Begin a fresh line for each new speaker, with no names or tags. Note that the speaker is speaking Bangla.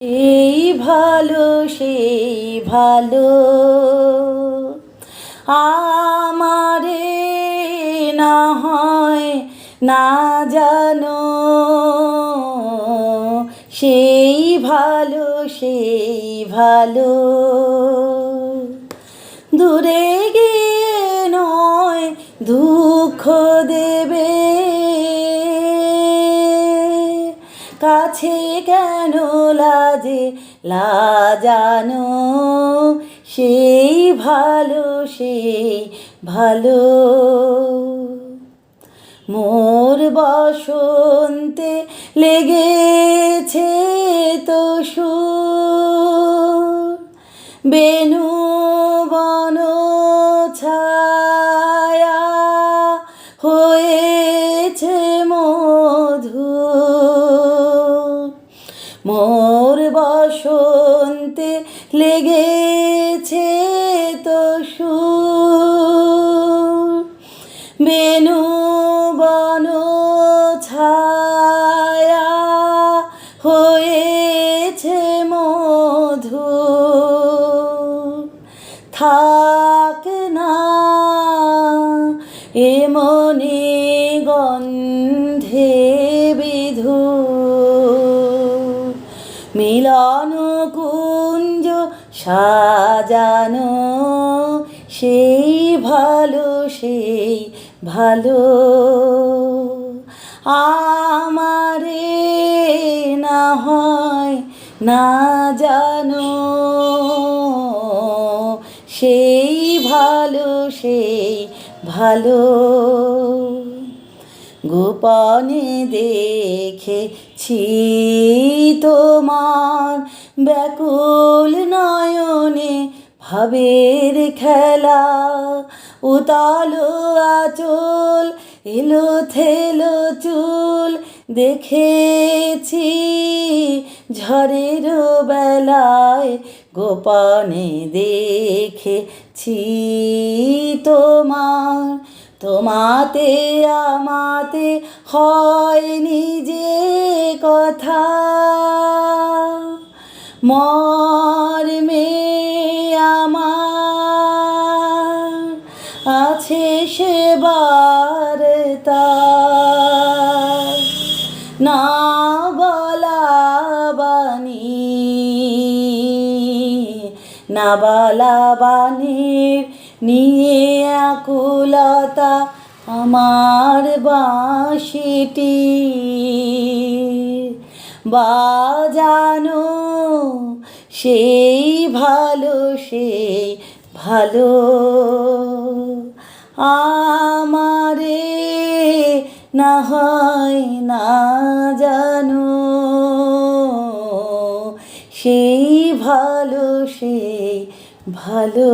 এই ভালো, সেই ভালো। আমারে না হয় না জানো, সেই ভালো সেই ভালো। দূরে গিয়ে নয় দুঃখ দেবে। কাছে কেন লাজে লাজানো, সেই ভালো সেই ভালো। মোর বসন্তে লেগেছে তো সুর, বেনু বন ছায়া হয়েছে মোর বসন্তে লেগেছে তো সুর। বেনু বন ছায়া হয়েছে মধু থাক না এমনি গন্ধে মিলন কুঞ্জ সাজানো, সেই ভালো সেই ভালো। আমারে না হয় না জানো, সেই ভালো সেই ভালো। গোপনে দেখেছি তোমার ব্যাকুল নয়নে ভাবের খেলা। উতালো আচল, এলো থেলো চুল, দেখেছি ঝড়ের বেলায় গোপনে দেখেছি তোমার। তোমাতে, আমাতে হয় যে কথা। মর্মে আমার আছে সেবার তার না বলা বাণী, না বলা বাণীর নিয়ে আকুলতা আমার বাঁশিটি বাজানো সেই ভালো সেই ভালো। আমারে না হয় না জানো, সেই ভালো, সেই ভালো।